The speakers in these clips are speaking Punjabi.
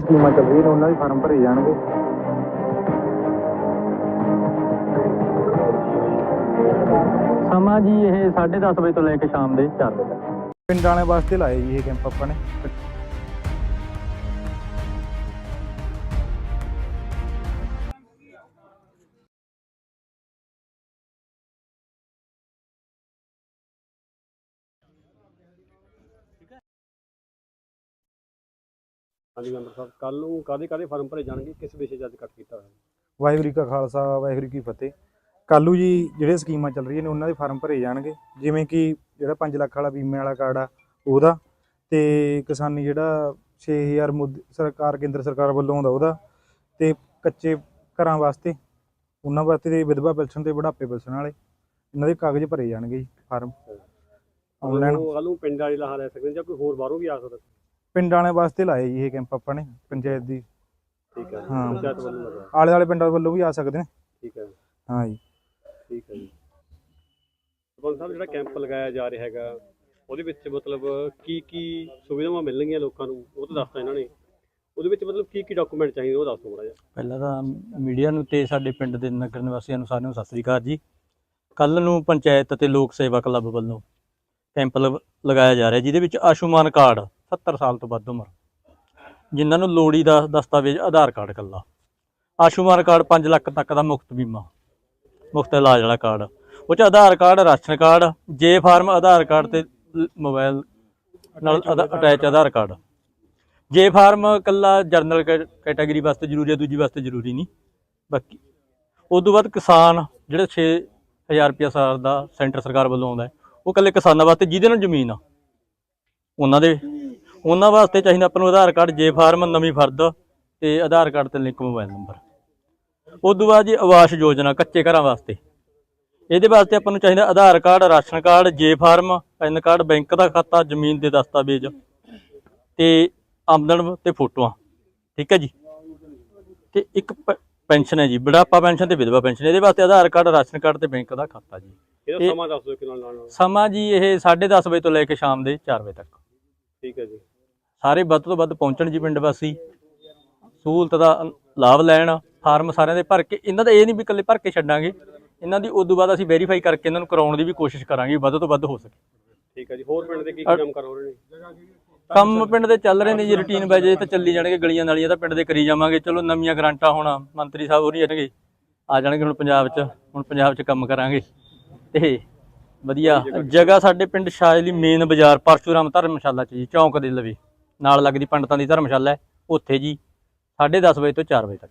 ਸਕੀਮਾਂ ਚੱਲ ਰਹੀਆਂ ਨੇ ਉਹਨਾਂ ਦੇ ਫਾਰਮ ਭਰੇ ਜਾਣਗੇ। ਸਮਾਂ ਜੀ ਇਹ 10:30 ਵਜੇ ਤੋਂ ਲੈ ਕੇ ਸ਼ਾਮ ਦੇ 4 ਵਜੇ ਤੱਕ। ਪਿੰਡਾਂ ਵਾਲਿਆਂ ਵਾਸਤੇ ਲਾਏ ਜੀ ਇਹ ਕੈਂਪ ਆਪਾਂ ਨੇ। ਹਾਂਜੀ ਮੈਂਬਰ ਸਾਹਿਬ ਕੱਲ ਨੂੰ ਕਾਦੇ ਕਾਦੇ ਫਾਰਮ ਭਰੇ ਜਾਣਗੇ? ਕਿਸ ਵਿਸ਼ੇ 'ਚ ਅੱਜ ਕੱਟ ਕੀਤਾ ਹੋਇਆ? ਵਾਹਿਗੁਰੂ ਜੀ ਕਾ ਖਾਲਸਾ ਵਾਹਿਗੁਰੂ ਕੀ ਫਤਿਹ। ਕੱਲੂ ਜੀ ਜਿਹੜੇ ਸਕੀਮਾਂ ਚੱਲ ਰਹੀਆਂ ਨੇ ਉਹਨਾਂ ਦੇ ਫਾਰਮ ਭਰੇ ਜਾਣਗੇ। ਜਿਵੇਂ ਕਿ ਜਿਹੜਾ 5 ਲੱਖ ਵਾਲਾ ਬੀਮੇ ਵਾਲਾ ਕਾਰਡ ਆ ਉਹਦਾ ਤੇ ਕਿਸਾਨੀ ਜਿਹੜਾ 6000 ਮੁੱਦ ਸਰਕਾਰ ਕੇਂਦਰ ਸਰਕਾਰ ਵੱਲੋਂ ਆਉਂਦਾ ਉਹਦਾ ਤੇ ਕੱਚੇ ਘਰਾਂ ਵਾਸਤੇ ਉਹਨਾਂ ਵਾਸਤੇ ਤੇ ਵਿਧਵਾ ਪੈਨਸ਼ਨ ਤੇ ਬੁਢਾਪੇ ਪੈਨਸ਼ਨ ਵਾਲੇ ਇਹਨਾਂ ਦੇ ਕਾਗਜ਼ ਭਰੇ ਜਾਣਗੇ ਜੀ ਫਾਰਮ। ਆਨਲਾਈਨ ਕੱਲ ਨੂੰ ਪਿੰਡ ਵਾਲੇ ਲਾਹਾ ਲੈ ਸਕਦੇ ਜਾਂ ਕੋਈ ਹੋਰ ਬਾਹਰੋਂ ਵੀ ਆ ਸਕਦਾ? ਪਿੰਡਾਂ ਵਾਲਿਆਂ ਵਾਸਤੇ ਲਾਏ ਜੀ ਇਹ ਕੈਂਪ ਆਪਾਂ ਨੇ ਪੰਚਾਇਤ ਦੀ। ਠੀਕ ਹੈ ਹਾਂ। ਪੰਚਾਇਤ ਵੱਲੋਂ ਲਗਾ ਆਲੇ ਵਾਲੇ ਪਿੰਡਾਂ ਵੱਲੋਂ ਵੀ ਆ ਸਕਦੇ ਨੇ। ਠੀਕ ਹੈ ਹਾਂ ਜੀ। ਠੀਕ ਹੈ ਜੀ। ਸਰਪੰਚ ਸਾਹਿਬ ਜਿਹੜਾ ਕੈਂਪ ਲਗਾਇਆ ਜਾ ਰਿਹਾ ਹੈਗਾ ਉਹਦੇ ਵਿੱਚ ਮਤਲਬ ਕੀ ਕੀ ਸੁਵਿਧਾਵਾਂ ਮਿਲਣਗੀਆਂ ਲੋਕਾਂ ਨੂੰ ਉਹ ਤਾਂ ਦੱਸਤਾ ਇਹਨਾਂ ਨੇ। ਉਹਦੇ ਵਿੱਚ ਮਤਲਬ ਕੀ ਕੀ ਡਾਕੂਮੈਂਟ ਚਾਹੀਦੇ ਉਹ ਦੱਸੋ ਥੋੜਾ ਜਿਹਾ। ਪਹਿਲਾਂ ਤਾਂ ਮੀਡੀਆ ਨੂੰ ਤੇ ਸਾਡੇ ਪਿੰਡ ਦੇ ਨਗਰ ਨਿਵਾਸੀਆਂ ਨੂੰ ਸਾਰਿਆਂ ਨੂੰ ਸਤਿ ਸ੍ਰੀ ਅਕਾਲ ਜੀ। ਕੱਲ ਨੂੰ ਪੰਚਾਇਤ ਅਤੇ ਲੋਕ ਸੇਵਾ ਕਲੱਬ ਵੱਲੋਂ ਕੈਂਪ ਲਗ- ਲਗਾਇਆ ਜਾ ਰਿਹਾ ਜਿਹਦੇ ਵਿੱਚ ਆਯੁਸ਼ਮਾਨ ਕਾਰਡ 70 ਸਾਲ ਤੋਂ ਵੱਧ ਉਮਰ। ਜਿਨ੍ਹਾਂ ਨੂੰ ਲੋੜੀ ਦਾ ਦਸਤਾਵੇਜ਼, ਆਧਾਰ ਕਾਰਡ ਕੱਲਾ। ਆਯੁਸ਼ਮਾਨ ਕਾਰਡ 5 ਲੱਖ ਤੱਕ ਦਾ ਮੁਫਤ ਬੀਮਾ। ਮੁਫਤ ਇਲਾਜ ਵਾਲਾ ਕਾਰਡ। ਉਹ ਚ Aadhaar card, ration card, J form, Aadhaar card ਤੇ ਲ- ਮੋਬਾਈਲ ਨਾਲ attach Aadhaar card. J form ਕੱਲਾ ਜਰਨਲ ਕੈ- ਕੈਟਾਗਰੀ ਵਾਸਤੇ ਜ਼ਰੂਰੀ ਹੈ, ਦੂਜੀ ਵਾਸਤੇ ਜ਼ਰੂਰੀ ਨਹੀਂ। ਬਾਕੀ ਉਸ ਤੋਂ ਬਾਅਦ ਕਿਸਾਨ, ਜਿਹੜੇ 6000 ਰੁਪਇਆ ਸਾਲ ਦਾ ਸੈਂਟਰ ਸਰਕਾਰ ਵੱਲੋਂ ਆਉਂਦਾ ਉਹ ਕੱਲੇ ਕਿਸਾਨਾਂ ਵਾਸਤੇ ਜਿਹਦੇ ਨਾਲ ਜ਼ਮੀਨ ਆ। ਉਹਨਾਂ ਦੇ ਉਹਨਾਂ ਵਾਸਤੇ ਚਾਹੀਦਾ ਆਪਾਂ ਨੂੰ ਆਧਾਰ ਕਾਰਡ ਜੇ ਫਾਰਮ ਨਵੀਂ ਫਰਦ ਤੇ ਆਧਾਰ ਕਾਰਡ ਤੇ ਲਿੰਕ ਮੋਬਾਈਲ ਨੰਬਰ। ਤੋਂ ਬਾਅਦ ਜੀ ਆਵਾਸ ਯੋਜਨਾ ਕੱਚੇ ਘਰਾਂ ਵਾਸਤੇ। ਇਹਦੇ ਵਾਸਤੇ ਆਪਾਂ ਨੂੰ ਚਾਹੀਦਾ Aadhaar card ration card J form PAN card bank ਦਾ ਖਾਤਾ ਜ਼ਮੀਨ ਦੇ ਦਸਤਾਵੇਜ਼ ਤੇ ਆਮਦਨ ਤੇ ਫੋਟੋਆਂ। ਠੀਕ ਹੈ ਜੀ? ਤੇ ਇੱਕ ਪੈਨਸ਼ਨ ਹੈ ਜੀ ਬੁਢਾਪਾ ਪੈਨਸ਼ਨ ਤੇ ਵਿਧਵਾ ਪੈਨਸ਼ਨ। ਇਹਦੇ ਵਾਸਤੇ ਆਧਾਰ ਕਾਰਡ ਰਾਸ਼ਨ ਕਾਰਡ ਤੇ ਬੈਂਕ ਦਾ ਖਾਤਾ ਜੀ। ਇਹਦਾ ਇਹ- ਸਮਾਂ ਦੱਸ ਦਿਓ ਕਿ ਨਾਲ ਨਾਲ ਨਾਲ। ਸਮਾਂ ਜੀ ਇਹ 10:30 ਵਜੇ ਤੋਂ ਲੈ ਕੇ ਸ਼ਾਮ ਦੇ 4 ਵਜੇ ਤੱਕ। ਠੀਕ ਹੈ ਜੀ। ਸਾਰੇ ਵੱਧ ਤੋਂ ਵੱਧ ਪਹੁੰਚਣ ਜੀ ਪਿੰਡ ਵਾਸੀ। ਸਹੂਲਤ ਦਾ ਲਾਭ ਲੈਣ ਫਾਰਮ ਸਾਰਿਆਂ ਦੇ ਭਰ ਕੇ ਇਹਨਾਂ ਦਾ ਇਹ ਨਹੀਂ ਵੀ ਇਕੱਲੇ ਭਰ ਕੇ ਛੱਡਾਂਗੇ। ਇਹਨਾਂ ਦੀ ਉਦੋਂ ਬਾਅਦ ਅਸੀਂ ਵੈਰੀਫਾਈ ਕਰਕੇ ਇਹਨਾਂ ਨੂੰ ਕਰਾਉਣ ਦੀ ਵੀ ਕੋਸ਼ਿਸ਼ ਕਰਾਂਗੇ ਵੱਧ ਤੋਂ ਵੱਧ ਹੋ ਸਕੇ। ਠੀਕ ਹੈ ਜੀ ਹੋਰ ਪਿੰਡ ਦੇ ਕੀ ਕੰਮ ਕਰ ਹੋ ਰਹੇ ਨੇ? ਕੰਮ ਪਿੰਡ ਦੇ ਚੱਲ ਰਹੇ ਨੇ ਜੀ ਰੁਟੀਨ ਇਹ ਤਾਂ ਚੱਲੀ ਜਾਣਗੇ ਗਲੀਆਂ ਨਾਲੀਆਂ ਤਾਂ ਪਿੰਡ ਦੇ ਕਰੀ ਜਾਵਾਂਗੇ। ਚਲੋ ਨਵੀਆਂ ਗਰਾਂਟਾਂ ਹੁਣ ਮੰਤਰੀ ਸਾਹਿਬ ਹੋਰੀ ਜਾਣਗੇ ਆ ਜਾਣਗੇ ਹੁਣ ਪੰਜਾਬ 'ਚ ਹੁਣ ਪੰਜਾਬ 'ਚ ਕੰਮ ਕਰਾਂਗੇ। ਤੇ ਵਧੀਆ ਜਗ੍ਹਾ ਸਾਡੇ ਪਿੰਡ ਸ਼ਾਇਲੀ ਮੇਨ ਬਾਜ਼ਾਰ ਪਰਸ਼ੂਰਾਮ ਧਰਮਸ਼ਾਲਾ 'ਚ ਜੀ ਚੌਂਕ ਦੇ ਲਵੇ। ਨਾਲ ਲੱਗਦੀ ਪੰਡਤਾਂ ਦੀ ਧਰਮਸ਼ਾਲਾ ਹੈ ਉੱਥੇ ਜੀ 10:30 ਵਜੇ ਤੋਂ 4 ਵਜੇ ਤੱਕ।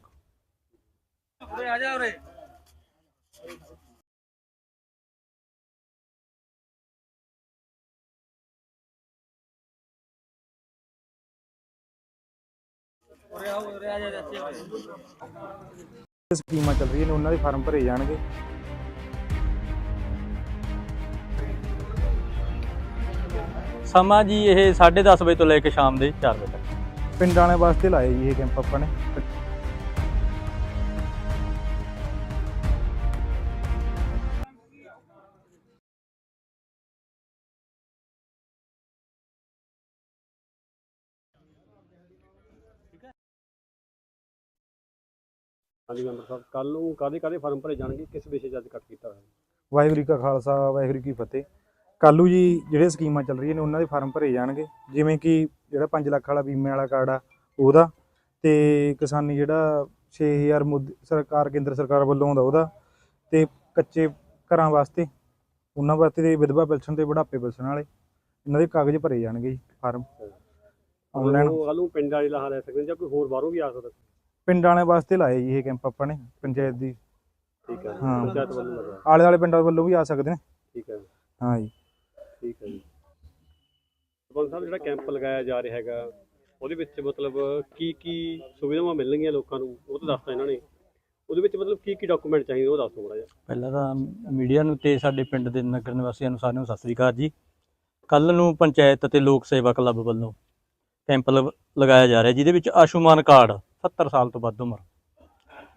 ਸਕੀਮਾਂ ਚੱਲ ਰਹੀਆਂ ਨੇ ਉਹਨਾਂ ਦੇ ਫਾਰਮ ਭਰੇ ਜਾਣਗੇ। ਸਮਾਂ ਜੀ ਇਹ 10:30 ਵਜੇ ਤੋਂ ਲੈ ਕੇ ਸ਼ਾਮ ਦੇ 4 ਵਜੇ ਤੱਕ। ਪਿੰਡਾਂ ਵਾਲਿਆਂ ਵਾਸਤੇ ਲਾਏ ਜੀ ਇਹ ਕੈਂਪ ਆਪਾਂ ਨੇ। ਹਾਂਜੀ ਮੈਂਬਰ ਸਾਹਿਬ ਕੱਲ ਨੂੰ ਕਾਦੇ ਕਾਦੇ ਫਾਰਮ ਭਰੇ ਜਾਣਗੇ? ਕਿਸ ਵਿਸ਼ੇ 'ਚ ਅੱਜ ਕੱਟ ਕੀਤਾ ਹੋਇਆ? ਵਾਹਿਗੁਰੂ ਜੀ ਕਾ ਖਾਲਸਾ ਵਾਹਿਗੁਰੂ ਜੀ ਕੀ ਫਤਿਹ। ਕੱਲੂ ਜੀ ਜਿਹੜੇ ਸਕੀਮਾਂ ਚੱਲ ਰਹੀਆਂ ਨੇ ਉਹਨਾਂ ਦੇ ਫਾਰਮ ਭਰੇ ਜਾਣਗੇ। ਜਿਵੇਂ ਕਿ ਜਿਹੜਾ 5 ਲੱਖ ਵਾਲਾ ਬੀਮੇ ਵਾਲਾ ਕਾਰਡ ਆ ਉਹਦਾ ਤੇ ਕਿਸਾਨੀ ਜਿਹੜਾ 6000 ਮੁੱਦ ਸਰਕਾਰ ਕੇਂਦਰ ਸਰਕਾਰ ਵੱਲੋਂ ਆਉਂਦਾ ਉਹਦਾ ਤੇ ਕੱਚੇ ਘਰਾਂ ਵਾਸਤੇ ਉਹਨਾਂ ਵਾਸਤੇ ਤੇ ਵਿਧਵਾ ਪੈਨਸ਼ਨ ਤੇ ਬੁਢਾਪੇ ਪੈਨਸ਼ਨ ਵਾਲੇ ਇਹਨਾਂ ਦੇ ਕਾਗਜ਼ ਭਰੇ ਜਾਣਗੇ ਜੀ ਫਾਰਮ। ਆਨਲਾਈਨ ਕੱਲ ਪਿੰਡ ਵਾਲੇ ਲਾਹਾ ਲੈ ਸਕਦੇ ਜਾਂ ਕੋਈ ਹੋਰ ਬਾਹਰੋਂ ਵੀ ਆ ਸਕਦਾ? ਪਿੰਡਾਂ ਵਾਲਿਆਂ ਵਾਸਤੇ ਲਾਏ ਜੀ ਇਹ ਕੈਂਪ ਆਪਾਂ ਨੇ ਪੰਚਾਇਤ ਦੀ। ਠੀਕ ਹੈ ਹਾਂ। ਪੰਚਾਇਤ ਵੱਲੋਂ ਆਲੇ ਵਾਲੇ ਪਿੰਡਾਂ ਵੱਲੋਂ ਵੀ ਆ ਸਕਦੇ ਨੇ। ਠੀਕ ਹੈ ਹਾਂ ਜੀ। ਠੀਕ ਹੈ ਜੀ। ਸਰਪੰਚ ਸਾਹਿਬ, ਜਿਹੜਾ ਕੈਂਪ ਲਗਾਇਆ ਜਾ ਰਿਹਾ ਹੈਗਾ, ਉਹਦੇ ਵਿੱਚ ਮਤਲਬ ਕੀ ਕੀ ਸੁਵਿਧਾਵਾਂ ਮਿਲਣਗੀਆਂ ਲੋਕਾਂ ਨੂੰ, ਉਹ ਤਾਂ ਦੱਸਤਾ ਇਹਨਾਂ ਨੇ। ਉਹਦੇ ਵਿੱਚ ਮਤਲਬ ਕੀ ਕੀ ਡਾਕੂਮੈਂਟ ਚਾਹੀਦੇ ਉਹ ਦੱਸੋ ਥੋੜਾ ਜਿਹਾ। ਪਹਿਲਾਂ ਤਾਂ ਮੀਡੀਆ ਨੂੰ ਤੇ ਸਾਡੇ ਪਿੰਡ ਦੇ ਨਗਰ ਨਿਵਾਸੀਆਂ ਨੂੰ ਸਾਰਿਆਂ ਨੂੰ ਸਤਿ ਸ੍ਰੀ ਅਕਾਲ ਜੀ। ਕੱਲ ਨੂੰ ਪੰਚਾਇਤ ਅਤੇ ਲੋਕ ਸੇਵਾ ਕਲੱਬ ਵੱਲੋਂ ਕੈਂਪ ਲਗ- ਲਗਾਇਆ ਜਾ ਰਿਹਾ, ਜਿਹਦੇ ਵਿੱਚ ਆਯੁਸ਼ਮਾਨ ਕਾਰਡ 70 ਸਾਲ ਤੋਂ ਵੱਧ ਉਮਰ,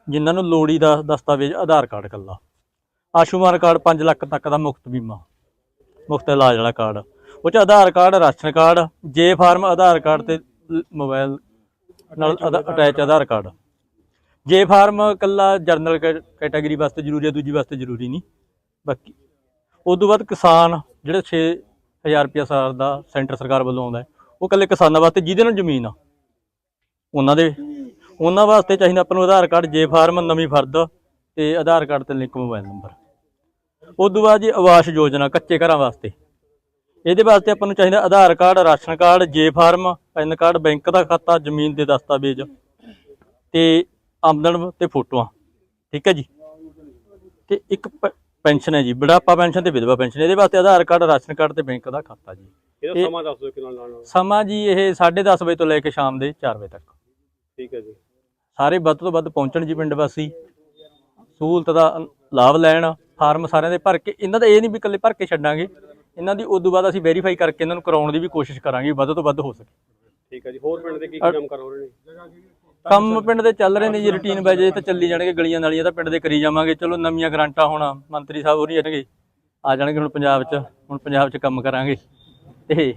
ਜਿਨ੍ਹਾਂ ਨੂੰ ਲੋੜੀ ਦਾ ਦਸਤਾਵੇਜ਼, ਆਧਾਰ ਕਾਰਡ ਕੱਲਾ ਆਯੁਸ਼ਮਾਨ ਕਾਰਡ 5 ਲੱਖ ਤੱਕ ਦਾ ਮੁਫਤ ਬੀਮਾ। ਮੁਫਤ ਇਲਾਜ ਵਾਲਾ ਕਾਰਡ। ਉਹ ਚ Aadhaar card ration card J form Aadhaar card ਤੇ ਮੋਬਾਈਲ ਨਾਲ attach Aadhaar card. J form ਕੱਲਾ ਜਰਨਲ ਕੈਟਾਗਰੀ ਵਾਸਤੇ ਜ਼ਰੂਰੀ ਹੈ ਦੂਜੀ ਵਾਸਤੇ ਜ਼ਰੂਰੀ ਨਹੀਂ। ਬਾਕੀ ਉਸ ਤੋਂ ਬਾਅਦ ਕਿਸਾਨ ਜਿਹੜੇ 6000 ਰੁਪਇਆ ਸਾਲ ਦਾ ਸੈਂਟਰ ਸਰਕਾਰ ਵੱਲੋਂ ਆਉਂਦਾ ਉਹ ਕੱਲੇ ਕਿਸਾਨਾਂ ਵਾਸਤੇ ਜਿਹਦੇ ਨਾਲ ਜ਼ਮੀਨ ਆ। ਉਹਨਾਂ ਦੇ ਉਹਨਾਂ ਵਾਸਤੇ ਚਾਹੀਦਾ ਆਪਾਂ ਨੂੰ ਆਧਾਰ ਕਾਰਡ ਜੇ ਫਾਰਮ ਨਵੀਂ ਫਰਦ ਤੇ ਆਧਾਰ ਕਾਰਡ ਤੇ ਲਿੰਕ ਮੋਬਾਈਲ ਨੰਬਰ। ਤੋਂ ਬਾਅਦ ਜੀ ਆਵਾਸ ਯੋਜਨਾ ਕੱਚੇ ਘਰਾਂ ਵਾਸਤੇ। ਇਹਦੇ ਵਾਸਤੇ ਆਪਾਂ ਨੂੰ ਚਾਹੀਦਾ Aadhaar card ration card J form PAN card bank ਦਾ ਖਾਤਾ ਜ਼ਮੀਨ ਦੇ ਦਸਤਾਵੇਜ਼ ਤੇ ਆਮਦਨ ਤੇ ਫੋਟੋਆਂ। ਠੀਕ ਹੈ ਜੀ? ਤੇ ਇੱਕ ਪੈਨਸ਼ਨ ਹੈ ਜੀ ਬੁਢਾਪਾ ਪੈਨਸ਼ਨ ਤੇ ਵਿਧਵਾ ਪੈਨਸ਼ਨ। ਇਹਦੇ ਵਾਸਤੇ ਆਧਾਰ ਕਾਰਡ ਰਾਸ਼ਨ ਕਾਰਡ ਤੇ ਬੈਂਕ ਦਾ ਖਾਤਾ ਜੀ। ਇਹਦਾ ਸਮਾਂ ਦੱਸ ਦਿਓ ਕਿੰਨਾ ਨਾਲ ਸਮਾਂ ਜੀ ਇਹ 10:30 ਵਜੇ ਤੋਂ ਲੈ ਕੇ ਸ਼ਾਮ ਦੇ 4 ਵਜੇ ਤੱਕ। ਠੀਕ ਹੈ ਜੀ। ਸਾਰੇ ਵੱਧ ਤੋਂ ਵੱਧ ਪਹੁੰਚਣ ਜੀ ਪਿੰਡ ਵਾਸੀ। ਸਹੂਲਤ ਦਾ ਲਾਭ ਲੈਣ। ਫਾਰਮ ਸਾਰਿਆਂ ਦੇ ਭਰ ਕੇ ਇਹਨਾਂ ਦਾ ਇਹ ਨਹੀਂ ਵੀ ਇਕੱਲੇ ਭਰ ਕੇ ਛੱਡਾਂਗੇ। ਇਹਨਾਂ ਦੀ ਉਦੋਂ ਬਾਅਦ ਅਸੀਂ ਵੈਰੀਫਾਈ ਕਰਕੇ ਇਹਨਾਂ ਨੂੰ ਕਰਾਉਣ ਦੀ ਵੀ ਕੋਸ਼ਿਸ਼ ਕਰਾਂਗੇ ਵੱਧ ਤੋਂ ਵੱਧ ਹੋ ਸਕੇ। ਠੀਕ ਹੈ ਜੀ ਹੋਰ ਪਿੰਡ ਦੇ ਕੀ ਕੰਮ ਕਰ ਹੋ ਰਹੇ ਨੇ? ਕੰਮ ਪਿੰਡ ਦੇ ਚੱਲ ਰਹੇ ਨੇ ਜੀ ਰੁਟੀਨ ਬਾਈ ਜੇ ਤਾਂ ਚੱਲੀ ਜਾਣਗੇ ਗਲੀਆਂ ਨਾਲੀਆਂ ਤਾਂ ਪਿੰਡ ਦੇ ਕਰੀ ਜਾਵਾਂਗੇ। ਚਲੋ ਨਵੀਆਂ ਗਰਾਂਟਾਂ ਹੁਣ ਮੰਤਰੀ ਸਾਹਿਬ ਹੋਰੀ ਜਾਣਗੇ ਆ ਜਾਣਗੇ ਹੁਣ ਪੰਜਾਬ 'ਚ ਹੁਣ ਪੰਜਾਬ 'ਚ ਕੰਮ ਕਰਾਂਗੇ। ਤੇ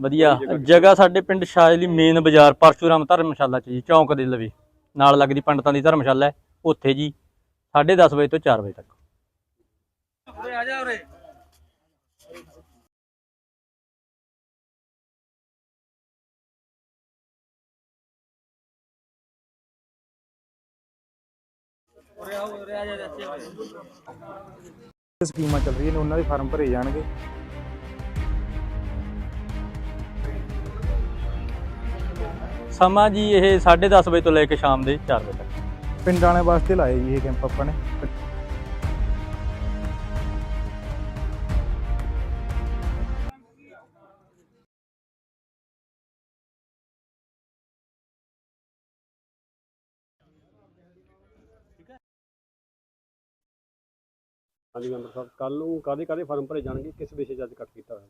ਵਧੀਆ ਜਗ੍ਹਾ ਸਾਡੇ ਪਿੰਡ ਸ਼ਾਇਲੀ ਮੇਨ ਬਾਜ਼ਾਰ ਪਰਸ਼ੂਰਾਮ ਧਰਮਸ਼ਾਲਾ 'ਚ ਜੀ ਚੌਂਕ ਦੇ ਲਵੇ। ਨਾਲ ਲੱਗਦੀ ਪੰਡਤਾਂ ਦੀ ਧਰਮਸ਼ਾਲਾ ਹੈ ਉੱਥੇ ਜੀ 10:30 ਵਜੇ ਤੋਂ 4 ਵਜੇ ਤੱਕ। ਸਕੀਮਾਂ ਚੱਲ ਰਹੀਆਂ ਨੇ ਉਹਨਾਂ ਦੇ ਫਾਰਮ ਭਰੇ ਜਾਣਗੇ। ਸਮਾਂ ਜੀ ਇਹ 10:30 ਵਜੇ ਤੋਂ ਲੈ ਕੇ ਸ਼ਾਮ ਦੇ 4 ਵਜੇ ਤੱਕ। ਪਿੰਡਾਂ ਵਾਲਿਆਂ ਵਾਸਤੇ ਲਾਏ ਜੀ ਇਹ ਕੈਂਪ ਆਪਾਂ ਨੇ। ਹਾਂਜੀ ਮੈਂਬਰ ਸਾਹਿਬ ਕੱਲ ਨੂੰ ਕਾਦੇ ਕਾਦੇ ਫਾਰਮ ਭਰੇ ਜਾਣਗੇ? ਕਿਸ ਵਿਸ਼ੇ 'ਚ ਅੱਜ ਕੱਟ ਕੀਤਾ ਹੋਇਆ?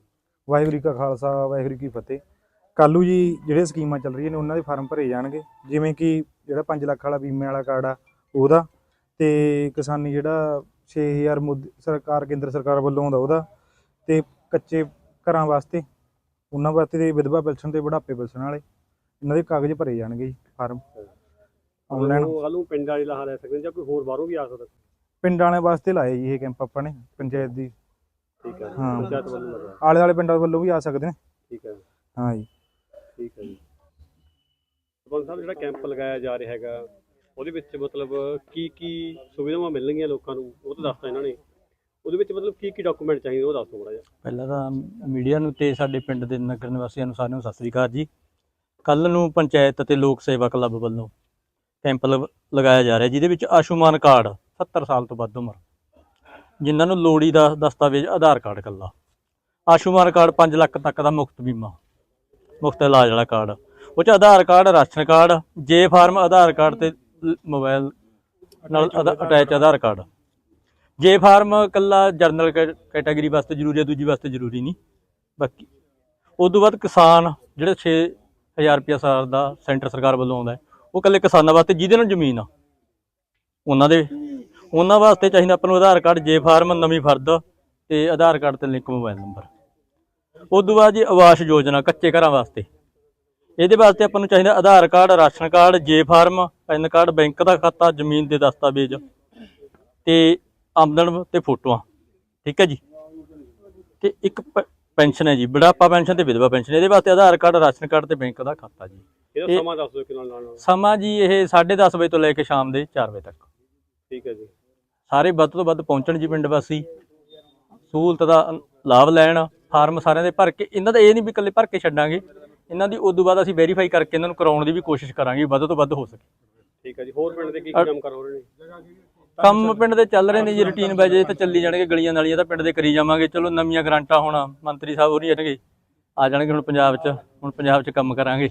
ਵਾਹਿਗੁਰੂ ਜੀ ਕਾ ਖਾਲਸਾ ਵਾਹਿਗੁਰੂ ਜੀ ਕੀ ਫਤਿਹ। ਕੱਲੂ ਜੀ ਜਿਹੜੇ ਸਕੀਮਾਂ ਚੱਲ ਰਹੀਆਂ ਨੇ ਉਹਨਾਂ ਦੇ ਫਾਰਮ ਭਰੇ ਜਾਣਗੇ। ਜਿਵੇਂ ਕਿ ਜਿਹੜਾ 5 ਲੱਖ ਵਾਲਾ ਬੀਮੇ ਵਾਲਾ ਕਾਰਡ ਆ ਉਹਦਾ ਤੇ ਕਿਸਾਨੀ ਜਿਹੜਾ 6000 ਮੋਦੀ ਸਰਕਾਰ ਕੇਂਦਰ ਸਰਕਾਰ ਵੱਲੋਂ ਆਉਂਦਾ ਉਹਦਾ ਤੇ ਕੱਚੇ ਘਰਾਂ ਵਾਸਤੇ ਉਹਨਾਂ ਵਾਸਤੇ ਤੇ ਵਿਧਵਾ ਪੈਨਸ਼ਨ ਤੇ ਬੁਢਾਪੇ ਪੈਨਸ਼ਨ ਵਾਲੇ ਇਹਨਾਂ ਦੇ ਕਾਗਜ਼ ਭਰੇ ਜਾਣਗੇ ਜੀ ਫਾਰਮ। ਆਨਲਾਈਨ ਕੱਲ ਨੂੰ ਪਿੰਡ ਵਾਲੇ ਲਾਹਾ ਲੈ ਸਕਦੇ ਜਾਂ ਕੋਈ ਹੋਰ ਬਾਹਰੋਂ ਵੀ ਆ ਸਕਦਾ? ਪਿੰਡਾਂ ਵਾਲਿਆਂ ਵਾਸਤੇ ਲਾਏ ਜੀ ਇਹ ਕੈਂਪ ਆਪਾਂ ਨੇ ਪੰਚਾਇਤ ਦੀ। ਠੀਕ ਹੈ ਹਾਂ। ਪੰਚਾਇਤ ਵੱਲੋਂ ਲੱਗਾ ਆਲੇ ਵਾਲੇ ਪਿੰਡਾਂ ਵੱਲੋਂ ਵੀ ਆ ਸਕਦੇ ਨੇ। ਠੀਕ ਹੈ ਹਾਂ ਜੀ। ਠੀਕ ਹੈ ਜੀ। ਸਰਪੰਚ ਸਾਹਿਬ ਜਿਹੜਾ ਕੈਂਪ ਲਗਾਇਆ ਜਾ ਰਿਹਾ ਹੈਗਾ ਉਹਦੇ ਵਿੱਚ ਮਤਲਬ ਕੀ ਕੀ ਸੁਵਿਧਾਵਾਂ ਮਿਲਣਗੀਆਂ ਲੋਕਾਂ ਨੂੰ? ਉਹ ਤਾਂ ਦੱਸਤਾ ਇਹਨਾਂ ਨੇ। ਉਹਦੇ ਵਿੱਚ ਮਤਲਬ ਕੀ ਕੀ ਡਾਕੂਮੈਂਟ ਚਾਹੀਦੇ ਉਹ ਦੱਸੋ ਥੋੜਾ ਜਿਹਾ। ਪਹਿਲਾਂ ਤਾਂ ਮੀਡੀਆ ਨੂੰ ਤੇ ਸਾਡੇ ਪਿੰਡ ਦੇ ਨਗਰ ਨਿਵਾਸੀਆਂ ਨੂੰ ਸਾਰਿਆਂ ਨੂੰ ਸਤਿ ਸ੍ਰੀ ਅਕਾਲ ਜੀ। ਕੱਲ ਨੂੰ ਪੰਚਾਇਤ ਅਤੇ ਲੋਕ ਸੇਵਾ ਕਲੱਬ ਵੱਲੋਂ ਕੈਂਪ ਲਗ- ਲਗਾਇਆ ਜਾ ਰਿਹਾ ਜਿਹਦੇ ਵਿੱਚ ਆਯੁਸ਼ਮਾਨ ਕਾਰਡ 70 ਸਾਲ ਤੋਂ ਵੱਧ ਉਮਰ। ਜਿਨ੍ਹਾਂ ਨੂੰ ਲੋੜੀ ਦਾ ਦਸਤਾਵੇਜ਼ ਆਧਾਰ ਕਾਰਡ ਕੱਲਾ। ਆਯੁਸ਼ਮਾਨ ਕਾਰਡ 5 ਲੱਖ ਤੱਕ ਦਾ ਮੁਫਤ ਬੀਮਾ। ਮੁਫਤ ਇਲਾਜ ਵਾਲਾ ਕਾਰਡ। ਉਹ ਚ Aadhaar card ration card J form Aadhaar card ਤੇ ਮੋਬਾਈਲ ਨਾਲ attach Aadhaar card. J form ਕੱਲਾ ਜਰਨਲ ਕੈਟਾਗਰੀ ਵਾਸਤੇ ਜ਼ਰੂਰੀ ਹੈ ਦੂਜੀ ਵਾਸਤੇ ਜ਼ਰੂਰੀ ਨਹੀਂ। ਬਾਕੀ ਉਸ ਤੋਂ ਬਾਅਦ ਕਿਸਾਨ ਜਿਹੜੇ 6000 ਰੁਪਇਆ ਸਾਲ ਦਾ ਸੈਂਟਰ ਸਰਕਾਰ ਵੱਲੋਂ ਆਉਂਦਾ ਉਹ ਕੱਲੇ ਕਿਸਾਨਾਂ ਵਾਸਤੇ ਜਿਹਦੇ ਨਾਲ ਜ਼ਮੀਨ ਆ। ਉਹਨਾਂ ਦੇ ਉਹਨਾਂ ਵਾਸਤੇ ਚਾਹੀਦਾ ਆਪਾਂ ਨੂੰ ਆਧਾਰ ਕਾਰਡ ਜੇ ਫਾਰਮ ਨਵੀਂ ਫਰਦ ਤੇ ਆਧਾਰ ਕਾਰਡ ਤੇ ਲਿੰਕ ਮੋਬਾਈਲ ਨੰਬਰ। ਉਸ ਤੋਂ ਬਾਅਦ ਜੀ ਆਵਾਸ ਯੋਜਨਾ ਕੱਚੇ ਘਰਾਂ ਵਾਸਤੇ। ਇਹਦੇ ਵਾਸਤੇ ਆਪਾਂ ਨੂੰ ਚਾਹੀਦਾ Aadhaar card ration card J form PAN card bank ਦਾ ਖਾਤਾ ਜ਼ਮੀਨ ਦੇ ਦਸਤਾਵੇਜ਼ ਤੇ ਆਮਦਨ ਤੇ ਫੋਟੋਆਂ। ਠੀਕ ਹੈ ਜੀ? ਤੇ ਇੱਕ ਪੈਨਸ਼ਨ ਹੈ ਜੀ ਬੁਢਾਪਾ ਪੈਨਸ਼ਨ ਤੇ ਵਿਧਵਾ ਪੈਨਸ਼ਨ। ਇਹਦੇ ਵਾਸਤੇ ਆਧਾਰ ਕਾਰਡ ਰਾਸ਼ਨ ਕਾਰਡ ਤੇ ਬੈਂਕ ਦਾ ਖਾਤਾ ਜੀ। ਇਹਦਾ ਇਹ- ਸਮਾਂ ਦੱਸ ਦਿਓ ਨਾਲ ਨਾਲ ਸਮਾਂ ਜੀ ਇਹ 10:30 ਵਜੇ ਤੋਂ ਲੈ ਕੇ ਸ਼ਾਮ ਦੇ 4 ਵਜੇ ਤੱਕ। ਠੀਕ ਹੈ ਜੀ। ਸਾਰੇ ਵੱਧ ਤੋਂ ਵੱਧ ਪਹੁੰਚਣ ਜੀ ਪਿੰਡ ਵਾਸੀ। ਸਹੂਲਤ ਦਾ ਲਾਭ ਲੈਣ ਫਾਰਮ ਸਾਰਿਆਂ ਦੇ ਭਰ ਕੇ ਇਹਨਾਂ ਦਾ ਇਹ ਨਹੀਂ ਵੀ ਇਕੱਲੇ ਭਰ ਕੇ ਛੱਡਾਂਗੇ। ਇਹਨਾਂ ਦੀ ਉਦੋਂ ਬਾਅਦ ਅਸੀਂ ਵੈਰੀਫਾਈ ਕਰਕੇ ਇਹਨਾਂ ਨੂੰ ਕਰਾਉਣ ਦੀ ਵੀ ਕੋਸ਼ਿਸ਼ ਕਰਾਂਗੇ ਵੱਧ ਤੋਂ ਵੱਧ ਹੋ ਸਕੇ। ਠੀਕ ਹੈ ਜੀ ਹੋਰ ਪਿੰਡ ਦੇ ਕੀ ਕੀ ਕੰਮ ਕਰ ਹੋ ਰਹੇ ਨੇ? ਕੰਮ ਪਿੰਡ ਦੇ ਚੱਲ ਰਹੇ ਨੇ ਜੀ ਰੁਟੀਨ ਬਾਈ ਜੇ ਤਾਂ ਚੱਲੀ ਜਾਣਗੇ ਗਲੀਆਂ ਨਾਲੀਆਂ ਤਾਂ ਪਿੰਡ ਦੇ ਕਰੀ ਜਾਵਾਂਗੇ। ਚਲੋ ਨਵੀਆਂ ਗਰਾਂਟਾਂ ਹੁਣ ਮੰਤਰੀ ਸਾਹਿਬ ਹੋਰੀ ਜਾਣਗੇ ਆ ਜਾਣਗੇ ਹੁਣ ਪੰਜਾਬ 'ਚ ਹੁਣ ਪੰਜਾਬ 'ਚ ਕੰਮ ਕਰਾਂਗੇ।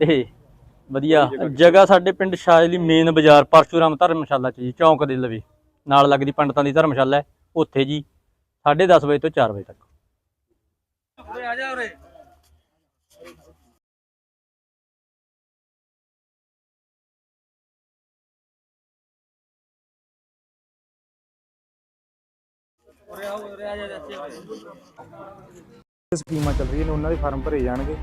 ਤੇ ਵਧੀਆ ਜਗ੍ਹਾ ਸਾਡੇ ਪਿੰਡ ਸ਼ਾਇਲੀ ਮੇਨ ਬਾਜ਼ਾਰ ਪਰਸ਼ੂਰਾਮ ਧਰਮਸ਼ਾਲਾ 'ਚ ਜੀ ਚੌਂਕ ਦੇ ਲਵੇ। ਨਾਲ ਲੱਗਦੀ ਪੰਡਤਾਂ ਦੀ ਧਰਮਸ਼ਾਲਾ ਹੈ, ਉੱਥੇ ਜੀ 10:30 ਵਜੇ ਤੋਂ 4 ਵਜੇ ਤੱਕ। ਇਹ ਸਕੀਮਾਂ ਚੱਲ ਰਹੀਆਂ ਨੇ, ਉਹਨਾਂ ਦੇ ਫਾਰਮ ਭਰੇ ਜਾਣਗੇ।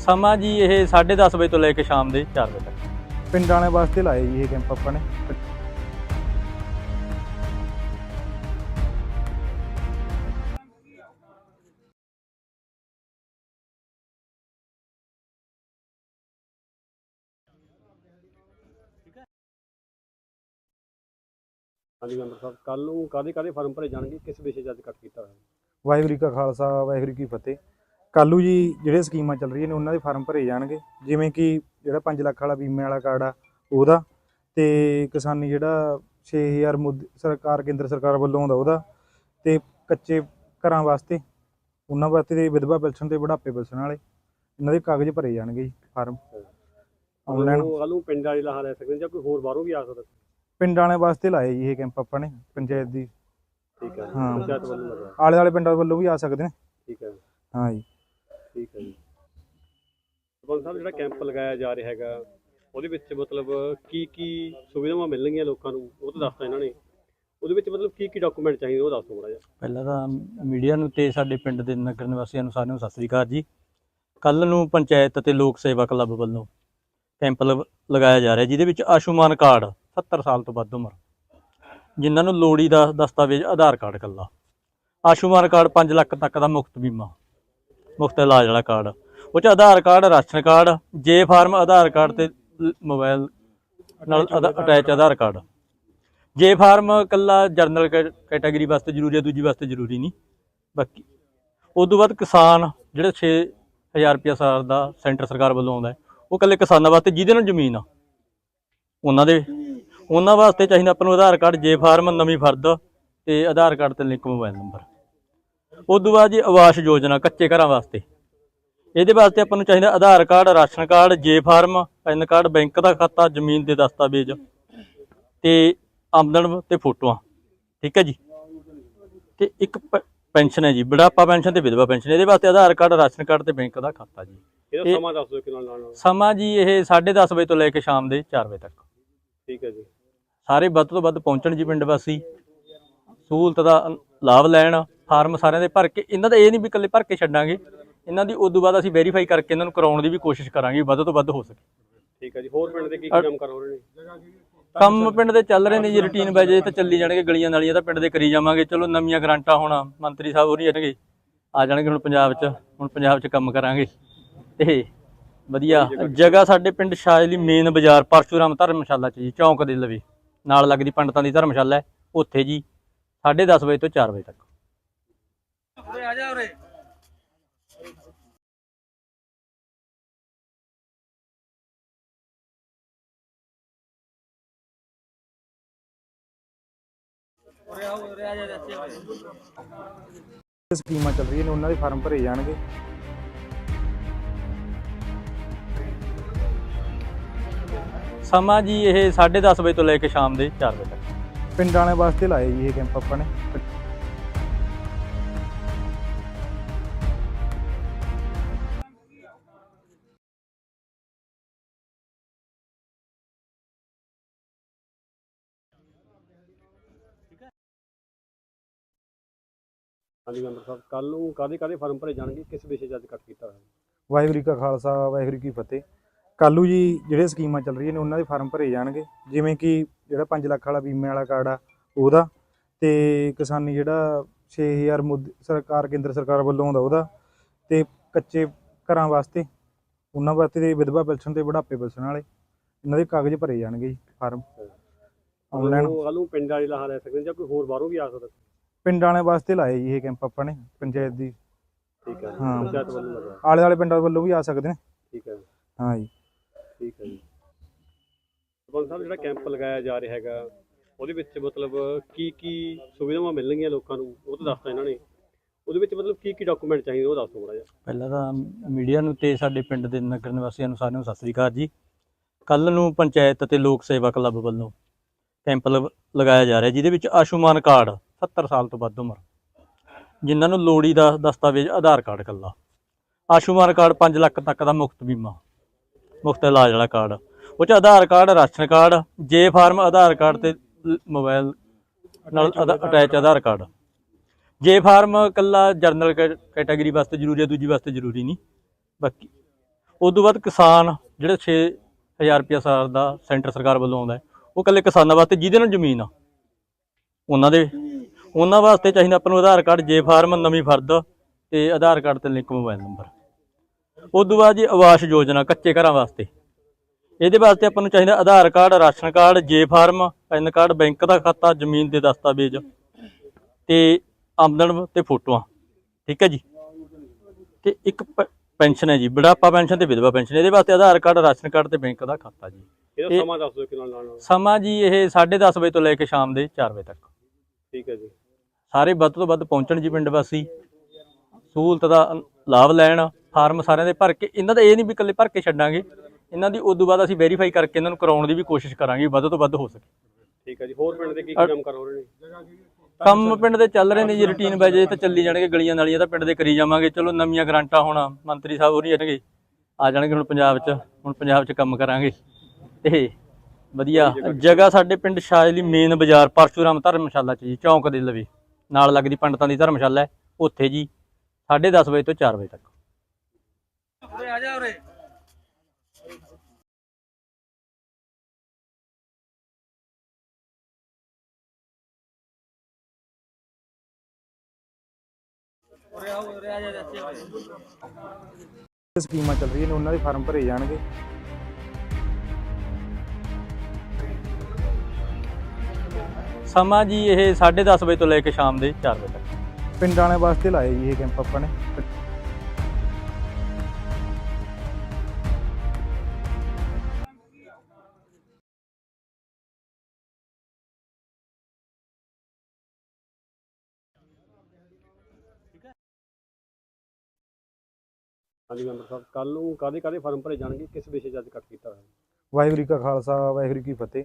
ਸਮਾਂ ਜੀ ਇਹ 10:30 ਵਜੇ ਤੋਂ ਲੈ ਕੇ ਸ਼ਾਮ ਦੇ 4 ਵਜੇ ਤੱਕ। ਪਿੰਡ ਵਾਲਿਆਂ ਵਾਸਤੇ ਲਾਇਆ ਜੀ ਇਹ ਕੈਂਪ ਆਪਾਂ ਨੇ। ਹਾਂਜੀ ਮੈਂਬਰ ਸਾਹਿਬ ਕੱਲ ਨੂੰ ਕਾਦੇ ਕਾਦੇ ਫਾਰਮ ਭਰੇ ਜਾਣਗੇ? ਕਿਸ ਵਿਸ਼ੇ 'ਚ ਅੱਜ ਕੱਟ ਕੀਤਾ ਹੋਇਆ? ਵਾਹਿਗੁਰੂ ਕਾ ਖਾਲਸਾ ਵਾਹਿਗੁਰੂ ਕੀ ਫਤਿਹ। ਕੱਲੂ ਜੀ ਜਿਹੜੇ ਸਕੀਮਾਂ ਚੱਲ ਰਹੀਆਂ ਨੇ ਉਹਨਾਂ ਦੇ ਫਾਰਮ ਭਰੇ ਜਾਣਗੇ। ਜਿਵੇਂ ਕਿ ਜਿਹੜਾ 5 ਲੱਖ ਵਾਲਾ ਬੀਮੇ ਵਾਲਾ ਕਾਰਡ ਆ ਉਹਦਾ ਤੇ ਕਿਸਾਨੀ ਜਿਹੜਾ 6000 ਮੁੱਦ ਸਰਕਾਰ ਕੇਂਦਰ ਸਰਕਾਰ ਵੱਲੋਂ ਆਉਂਦਾ ਉਹਦਾ ਤੇ ਕੱਚੇ ਘਰਾਂ ਵਾਸਤੇ ਉਹਨਾਂ ਵਾਸਤੇ ਤੇ ਵਿਧਵਾ ਪੈਨਸ਼ਨ ਤੇ ਬੁਢਾਪੇ ਪੈਨਸ਼ਨ ਵਾਲੇ ਇਹਨਾਂ ਦੇ ਕਾਗਜ਼ ਭਰੇ ਜਾਣਗੇ ਜੀ ਫਾਰਮ। ਆਨਲਾਈਨ ਕੱਲ ਪਿੰਡ ਵਾਲੇ ਲਾਹਾ ਲੈ ਸਕਦੇ ਜਾਂ ਕੋਈ ਹੋਰ ਬਾਹਰੋਂ ਵੀ ਆ ਸਕਦਾ? ਪਿੰਡ ਵਾਲਿਆਂ ਵਾਸਤੇ ਲਾਇਆ ਜੀ ਇਹ ਕੈਂਪ ਆਪਾਂ ਨੇ ਪੰਚਾਇਤ ਦੀ। ਠੀਕ ਹੈ ਹਾਂ। ਪੰਚਾਇਤ ਵੱਲੋਂ ਆਲੇ ਵਾਲੇ ਪਿੰਡਾਂ ਵੱਲੋਂ ਵੀ ਆ ਸਕਦੇ ਨੇ। ਠੀਕ ਹੈ ਹਾਂ ਜੀ। ਠੀਕ ਹੈ ਜੀ। ਸਰਪੰਚ ਸਾਹਿਬ, ਜਿਹੜਾ ਕੈਂਪ ਲਗਾਇਆ ਜਾ ਰਿਹਾ ਹੈਗਾ, ਉਹਦੇ ਵਿੱਚ ਮਤਲਬ ਕੀ ਕੀ ਸੁਵਿਧਾਵਾਂ ਮਿਲਣਗੀਆਂ ਲੋਕਾਂ ਨੂੰ, ਉਹ ਤਾਂ ਦੱਸਤਾ ਇਹਨਾਂ ਨੇ। ਉਹਦੇ ਵਿੱਚ ਮਤਲਬ ਕੀ ਕੀ ਡਾਕੂਮੈਂਟ ਚਾਹੀਦੇ, ਉਹ ਦੱਸ ਥੋੜਾ ਜਿਹਾ। ਪਹਿਲਾਂ ਤਾਂ ਮੀਡੀਆ ਨੂੰ ਤੇ ਸਾਡੇ ਪਿੰਡ ਦੇ ਨਗਰ ਨਿਵਾਸੀਆਂ ਨੂੰ ਸਾਰਿਆਂ ਨੂੰ ਸਤਿ ਸ੍ਰੀ ਅਕਾਲ ਜੀ। ਕੱਲ ਨੂੰ ਪੰਚਾਇਤ ਅਤੇ ਲੋਕ ਸੇਵਾ ਕਲੱਬ ਵੱਲੋਂ ਕੈਂਪ ਲਗ- ਲਗਾਇਆ ਜਾ ਰਿਹਾ, ਜਿਹਦੇ ਵਿੱਚ ਆਯੁਸ਼ਮਾਨ ਕਾਰਡ 70 ਸਾਲ ਤੋਂ ਵੱਧ ਉਮਰ। ਜਿਨ੍ਹਾਂ ਨੂੰ ਲੋੜੀ ਦਾ ਦਸਤਾਵੇਜ਼, ਆਧਾਰ ਕਾਰਡ ਕੱਲਾ। ਆਯੁਸ਼ਮਾਨ ਕਾਰਡ 5 ਲੱਖ ਤੱਕ ਦਾ ਮੁਫਤ ਬੀਮਾ। ਮੁਫਤ ਇਲਾਜ ਵਾਲਾ ਕਾਰਡ। ਉਹ ਚ Aadhaar card ration card J form Aadhaar card ਤੇ ਲ- ਮੋਬਾਈਲ ਨਾਲ attach Aadhaar card. J form ਕੱਲਾ ਜਰਨਲ ਕੈ- ਕੈਟਾਗਰੀ ਵਾਸਤੇ ਜ਼ਰੂਰੀ ਹੈ ਦੂਜੀ ਵਾਸਤੇ ਜ਼ਰੂਰੀ ਨਹੀਂ। ਬਾਕੀ ਉਸ ਤੋਂ ਬਾਅਦ ਕਿਸਾਨ ਜਿਹੜੇ 6000 ਰੁਪਇਆ ਸਾਲ ਦਾ ਸੈਂਟਰ ਸਰਕਾਰ ਵੱਲੋਂ ਆਉਂਦਾ ਹੈ, ਉਹ ਕੱਲੇ ਕਿਸਾਨਾਂ ਵਾਸਤੇ ਜਿਹਦੇ ਨਾਲ ਜ਼ਮੀਨ ਆ। ਉਹਨਾਂ ਦੇ ਉਹਨਾਂ ਵਾਸਤੇ ਚਾਹੀਦਾ ਆਪਾਂ ਨੂੰ ਆਧਾਰ ਕਾਰਡ ਜੇ ਫਾਰਮ ਨਵੀਂ ਫਰਦ ਤੇ ਆਧਾਰ ਕਾਰਡ ਤੇ ਲਿੰਕ ਮੋਬਾਈਲ ਨੰਬਰ। ਤੋਂ ਬਾਅਦ ਜੀ ਆਵਾਸ ਯੋਜਨਾ ਕੱਚੇ ਘਰਾਂ ਵਾਸਤੇ। ਇਹਦੇ ਵਾਸਤੇ ਆਪਾਂ ਨੂੰ ਚਾਹੀਦਾ Aadhaar card ration card J form PAN card bank ਦਾ ਖਾਤਾ ਜ਼ਮੀਨ ਦੇ ਦਸਤਾਵੇਜ਼ ਤੇ ਆਮਦਨ ਤੇ ਫੋਟੋਆਂ। ਠੀਕ ਹੈ ਜੀ? ਤੇ ਇੱਕ ਪੈਨਸ਼ਨ ਹੈ ਜੀ ਬੁਢਾਪਾ ਪੈਨਸ਼ਨ ਤੇ ਵਿਧਵਾ ਪੈਨਸ਼ਨ। ਇਹਦੇ ਵਾਸਤੇ ਆਧਾਰ ਕਾਰਡ ਰਾਸ਼ਨ ਕਾਰਡ ਤੇ ਬੈਂਕ ਦਾ ਖਾਤਾ ਜੀ। ਇਹਦਾ ਦੱਸ ਦਿਓ। ਸਮਾਂ ਜੀ ਇਹ 10:30 ਵਜੇ ਤੋਂ ਲੈ ਕੇ ਸ਼ਾਮ ਦੇ 4 ਵਜੇ ਤੱਕ। ਠੀਕ ਹੈ ਜੀ। ਸਾਰੇ ਵੱਧ ਤੋਂ ਵੱਧ ਪਹੁੰਚਣ ਜੀ ਪਿੰਡ ਵਾਸੀ। ਸਹੂਲਤ ਦਾ ਲਾਭ ਲੈਣ। ਫਾਰਮ ਸਾਰਿਆਂ ਦੇ ਭਰ ਕੇ ਇਹਨਾਂ ਦਾ ਇਹ ਨਹੀਂ ਵੀ ਇਕੱਲੇ ਭਰ ਕੇ ਛੱਡਾਂਗੇ। ਇਹਨਾਂ ਦੀ ਉਦੋਂ ਬਾਅਦ ਅਸੀਂ ਵੈਰੀਫਾਈ ਕਰਕੇ ਇਹਨਾਂ ਨੂੰ ਕਰਾਉਣ ਦੀ ਵੀ ਕੋਸ਼ਿਸ਼ ਕਰਾਂਗੇ ਵੱਧ ਤੋਂ ਵੱਧ ਹੋ ਸਕੇ। ਠੀਕ ਹੈ ਜੀ ਹੋਰ ਪਿੰਡ ਦੇ ਕੀ ਕੰਮ ਕਰ ਰਹੇ ਨੇ? ਕੰਮ ਪਿੰਡ ਦੇ ਚੱਲ ਰਹੇ ਨੇ ਜੀ ਰੁਟੀਨ ਇਹ ਤਾਂ ਚੱਲੀ ਜਾਣਗੇ ਗਲੀਆਂ ਨਾਲੀਆਂ ਤਾਂ ਪਿੰਡ ਦੇ ਕਰੀ ਜਾਵਾਂਗੇ। ਚਲੋ ਨਵੀਆਂ ਗਰਾਂਟਾਂ ਹੁਣ ਮੰਤਰੀ ਸਾਹਿਬ ਹੋਰੀ ਜਾਣਗੇ ਆ ਜਾਣਗੇ ਹੁਣ ਪੰਜਾਬ 'ਚ ਹੁਣ ਪੰਜਾਬ 'ਚ ਕੰਮ ਕਰਾਂਗੇ। ਤੇ ਵਧੀਆ ਜਗ੍ਹਾ ਸਾਡੇ ਪਿੰਡ ਸ਼ਾਇਲੀ ਮੇਨ ਬਾਜ਼ਾਰ ਪਰਸ਼ੂਰਾਮ ਧਰਮਸ਼ਾਲਾ 'ਚ ਜੀ ਚੌਂਕ ਦੇ ਲਵੇ। ਨਾਲ ਲੱਗਦੀ ਪੰਡਤਾਂ ਦੀ ਧਰਮਸ਼ਾਲਾ ਹੈ ਉੱਥੇ ਜੀ 10:30 ਵਜੇ ਤੋਂ 4 ਵਜੇ ਤੱਕ। ਸਕੀਮਾਂ ਚੱਲ ਰਹੀਆਂ ਨੇ ਉਹਨਾਂ ਦੇ ਫਾਰਮ ਭਰੇ ਜਾਣਗੇ। ਸਮਾਂ ਜੀ ਇਹ 10:30 ਵਜੇ ਤੋਂ ਲੈ ਕੇ ਸ਼ਾਮ ਦੇ 4 ਵਜੇ ਤੱਕ। ਪਿੰਡ ਵਾਲਿਆਂ ਵਾਸਤੇ ਲਾਇਆ ਜੀ ਇਹ ਕੈਂਪ ਆਪਾਂ ਨੇ। ਹਾਂਜੀ ਮੈਂਬਰ ਸਾਹਿਬ ਕੱਲ ਨੂੰ ਕਾਦੇ ਕਾਦੇ ਫਾਰਮ ਭਰੇ ਜਾਣਗੇ? ਕਿਸ ਵਿਸ਼ੇ 'ਚ ਅੱਜ ਕੱਟ ਕੀਤਾ ਹੋਇਆ? ਵਾਹਿਗੁਰੂ ਜੀ ਕਾ ਖਾਲਸਾ ਵਾਹਿਗੁਰੂ ਜੀ ਕੀ ਫਤਿਹ। ਕੱਲੂ ਜੀ ਜਿਹੜੇ ਸਕੀਮਾਂ ਚੱਲ ਰਹੀਆਂ ਨੇ ਉਹਨਾਂ ਦੇ ਫਾਰਮ ਭਰੇ ਜਾਣਗੇ। ਜਿਵੇਂ ਕਿ ਜਿਹੜਾ 5 ਲੱਖ ਵਾਲਾ ਬੀਮੇ ਵਾਲਾ ਕਾਰਡ ਆ ਉਹਦਾ ਤੇ ਕਿਸਾਨੀ ਜਿਹੜਾ 6000 ਮੁੱਦ ਸਰਕਾਰ ਕੇਂਦਰ ਸਰਕਾਰ ਵੱਲੋਂ ਆਉਂਦਾ ਉਹਦਾ ਤੇ ਕੱਚੇ ਘਰਾਂ ਵਾਸਤੇ ਉਹਨਾਂ ਵਾਸਤੇ ਤੇ ਵਿਧਵਾ ਪੈਨਸ਼ਨ ਤੇ ਬੁਢਾਪੇ ਪੈਨਸ਼ਨ ਵਾਲੇ ਇਹਨਾਂ ਦੇ ਕਾਗਜ਼ ਭਰੇ ਜਾਣਗੇ ਜੀ ਫਾਰਮ। ਆਨਲਾਈਨ ਕੱਲ ਨੂੰ ਪਿੰਡ ਵਾਲੇ ਲਾਹਾ ਲੈ ਸਕਦੇ ਜਾਂ ਕੋਈ ਹੋਰ ਬਾਹਰੋਂ ਵੀ ਆ ਸਕਦਾ? ਪਿੰਡ ਵਾਲਿਆਂ ਵਾਸਤੇ ਲਾਇਆ ਜੀ ਇਹ ਕੈਂਪ ਆਪਾਂ ਨੇ ਪੰਚਾਇਤ ਦੀ। ਠੀਕ ਹੈ ਹਾਂ। ਪੰਚਾਇਤ ਵੱਲੋਂ ਲੱਗਾ ਆਲੇ ਵਾਲੇ ਪਿੰਡਾਂ ਵੱਲੋਂ ਵੀ ਆ ਸਕਦੇ ਨੇ। ਠੀਕ ਹੈ ਹਾਂ ਜੀ। ਠੀਕ ਹੈ ਜੀ। ਸਰਪੰਚ ਸਾਹਿਬ ਜਿਹੜਾ ਕੈਂਪ ਲਗਾਇਆ ਜਾ ਰਿਹਾ ਹੈਗਾ ਉਹਦੇ ਵਿੱਚ ਮਤਲਬ ਕੀ ਕੀ ਸੁਵਿਧਾਵਾਂ ਮਿਲਣਗੀਆਂ ਲੋਕਾਂ ਨੂੰ? ਉਹ ਤਾਂ ਦੱਸਤਾ ਇਹਨਾਂ ਨੇ। ਉਹਦੇ ਵਿੱਚ ਮਤਲਬ ਕੀ ਕੀ ਡਾਕੂਮੈਂਟ ਚਾਹੀਦੇ ਉਹ ਦੱਸ ਥੋੜਾ ਜਿਹਾ। ਪਹਿਲਾਂ ਤਾਂ ਮੀਡੀਆ ਨੂੰ ਤੇ ਸਾਡੇ ਪਿੰਡ ਦੇ ਨਗਰ ਨਿਵਾਸੀਆਂ ਨੂੰ ਸਾਰਿਆਂ ਨੂੰ ਸਤਿ ਸ੍ਰੀ ਅਕਾਲ ਜੀ। ਕੱਲ ਨੂੰ ਪੰਚਾਇਤ ਅਤੇ ਲੋਕ ਸੇਵਾ ਕਲੱਬ ਵੱਲੋਂ ਕੈਂਪ ਲਗ- ਲਗਾਇਆ ਜਾ ਰਿਹਾ ਜਿਹਦੇ ਵਿੱਚ ਆਯੁਸ਼ਮਾਨ ਕਾਰਡ 70 ਸਾਲ ਤੋਂ ਵੱਧ ਉਮਰ। ਜਿਨ੍ਹਾਂ ਨੂੰ ਲੋੜੀ ਦਾ ਦਸਤਾਵੇਜ਼ ਆਧਾਰ ਕਾਰਡ ਕੱਲਾ। ਆਯੁਸ਼ਮਾਨ ਕਾਰਡ 5 ਲੱਖ ਤੱਕ ਦਾ ਮੁਫਤ ਬੀਮਾ। ਮੁਫਤ ਇਲਾਜ ਵਾਲਾ ਕਾਰਡ। ਉਹ ਚ Aadhaar card ration card J form Aadhaar card ਤੇ ਮੋਬਾਈਲ ਨਾਲ attach Aadhaar card. J form ਕੱਲਾ ਜਰਨਲ ਕੈਟਾਗਰੀ ਵਾਸਤੇ ਜ਼ਰੂਰੀ ਹੈ ਦੂਜੀ ਵਾਸਤੇ ਜ਼ਰੂਰੀ ਨਹੀਂ। ਬਾਕੀ ਉਸ ਤੋਂ ਬਾਅਦ ਕਿਸਾਨ ਜਿਹੜੇ 6000 ਰੁਪਇਆ ਸਾਲ ਦਾ ਸੈਂਟਰ ਸਰਕਾਰ ਵੱਲੋਂ ਆਉਂਦਾ ਉਹ ਇਕੱਲੇ ਕਿਸਾਨਾਂ ਵਾਸਤੇ ਜਿਹਦੇ ਨਾਲ ਜ਼ਮੀਨ ਆ। ਉਹਨਾਂ ਦੇ। ਉਹਨਾਂ ਵਾਸਤੇ ਚਾਹੀਦਾ ਆਪਾਂ ਨੂੰ ਆਧਾਰ ਕਾਰਡ ਜੇ ਫਾਰਮ ਨਵੀਂ ਫਰਦ ਤੇ ਆਧਾਰ ਕਾਰਡ ਤੇ ਲਿੰਕ ਮੋਬਾਈਲ ਨੰਬਰ। ਉਸ ਤੋਂ ਬਾਅਦ ਜੀ ਆਵਾਸ ਯੋਜਨਾ ਕੱਚੇ ਘਰਾਂ ਵਾਸਤੇ। ਇਹਦੇ ਵਾਸਤੇ ਆਪਾਂ ਨੂੰ ਚਾਹੀਦਾ Aadhaar card ration card J form PAN card bank ਦਾ ਖਾਤਾ ਜ਼ਮੀਨ ਦੇ ਦਸਤਾਵੇਜ਼ ਤੇ ਆਮਦਨ ਤੇ ਫੋਟੋਆਂ। ਠੀਕ ਹੈ ਜੀ? ਤੇ ਇੱਕ ਪੈਨਸ਼ਨ ਹੈ ਜੀ ਬੁਢਾਪਾ ਪੈਨਸ਼ਨ ਤੇ ਵਿਧਵਾ ਪੈਨਸ਼ਨ। ਇਹਦੇ ਵਾਸਤੇ ਆਧਾਰ ਕਾਰਡ ਰਾਸ਼ਨ ਕਾਰਡ ਤੇ ਬੈਂਕ ਦਾ ਖਾਤਾ ਜੀ। ਇਹਦਾ ਇਹ- ਸਮਾਂ ਦੱਸ ਦਿਓ ਕਿੰਨਾ ਨਾਲ ਸਮਾਂ ਜੀ ਇਹ 10:30 ਵਜੇ ਤੋਂ ਲੈ ਕੇ ਸ਼ਾਮ ਦੇ 4 ਵਜੇ ਤੱਕ। ਠੀਕ ਹੈ ਜੀ। ਸਾਰੇ ਵੱਧ ਤੋਂ ਵੱਧ ਪਹੁੰਚਣ ਜੀ ਪਿੰਡ ਵਾਸੀ। ਸਹੂਲਤ ਦਾ ਲਾਭ ਲੈਣ ਫਾਰਮ ਸਾਰਿਆਂ ਦੇ ਭਰ ਕੇ ਇਹਨਾਂ ਦਾ ਇਹ ਨਹੀਂ ਵੀ ਇਕੱਲੇ ਭਰ ਕੇ ਛੱਡਾਂਗੇ। ਇਹਨਾਂ ਦੀ ਉਦੋਂ ਬਾਅਦ ਅਸੀਂ ਵੈਰੀਫਾਈ ਕਰਕੇ ਇਹਨਾਂ ਨੂੰ ਕਰਾਉਣ ਦੀ ਵੀ ਕੋਸ਼ਿਸ਼ ਕਰਾਂਗੇ ਵੱਧ ਤੋਂ ਵੱਧ ਹੋ ਸਕੇ। ਠੀਕ ਹੈ ਜੀ। ਹੋਰ ਪਿੰਡ ਦੇ ਕੀ ਕੀ ਕੰਮ ਕਰ ਹੋ ਰਹੇ ਨੇ? ਕੰਮ ਪਿੰਡ ਦੇ ਚੱਲ ਰਹੇ ਨੇ ਜੀ ਰੁਟੀਨ ਬਾਈ ਤਾਂ ਚੱਲੀ ਜਾਣਗੇ ਗਲੀਆਂ ਨਾਲੀਆਂ ਤਾਂ ਪਿੰਡ ਦੇ ਕਰੀ ਜਾਵਾਂਗੇ। ਚਲੋ ਨਵੀਆਂ ਗਰਾਂਟਾਂ ਹੁਣ ਮੰਤਰੀ ਸਾਹਿਬ ਹੋਰੀ ਜਾਣਗੇ ਆ ਜਾਣਗੇ ਹੁਣ ਪੰਜਾਬ 'ਚ ਹੁਣ ਪੰਜਾਬ 'ਚ ਕੰਮ ਕਰਾਂਗੇ। ਤੇ ਵਧੀਆ। ਜਗ੍ਹਾ ਸਾਡੇ ਪਿੰਡ ਸ਼ਾਇਲੀ ਮੇਨ ਬਾਜ਼ਾਰ ਪਰਸ਼ੂਰਾਮ ਧਰਮਸ਼ਾਲਾ 'ਚ ਜੀ ਚੌਂਕ ਦੇ ਲਵੇ। ਨਾਲ ਲੱਗਦੀ ਪੰਡਤਾਂ ਦੀ ਧਰਮਸ਼ਾਲਾ ਹੈ ਉੱਥੇ ਜੀ 10:30 ਵਜੇ ਤੋਂ 4 ਵਜੇ ਤੱਕ। ਸਕੀਮਾਂ ਚੱਲ ਰਹੀਆਂ ਨੇ ਉਹਨਾਂ ਦੇ ਫਾਰਮ ਭਰੇ ਜਾਣਗੇ। ਸਮਾਂ ਜੀ ਇਹ 10:30 ਵਜੇ ਤੋਂ ਲੈ ਕੇ ਸ਼ਾਮ ਦੇ 4 ਵਜੇ ਤੱਕ। ਪਿੰਡਾਂ ਵਾਲਿਆਂ ਵਾਸਤੇ ਲਾਏ ਜੀ ਇਹ ਕੈਂਪ ਆਪਾਂ ਨੇ। ਹਾਂਜੀ ਮੈਂਬਰ ਸਾਹਿਬ ਕੱਲ ਨੂੰ ਕਾਦੇ ਕਾਦੇ ਫਾਰਮ ਭਰੇ ਜਾਣਗੇ? ਕਿਸ ਵਿਸ਼ੇ 'ਚ ਅੱਜ ਕੱਟ ਕੀਤਾ ਹੋਇਆ? ਵਾਹਿਗੁਰੂ ਕਾ ਖਾਲਸਾ ਵਾਹਿਗੁਰੂ ਕੀ ਫਤਿਹ।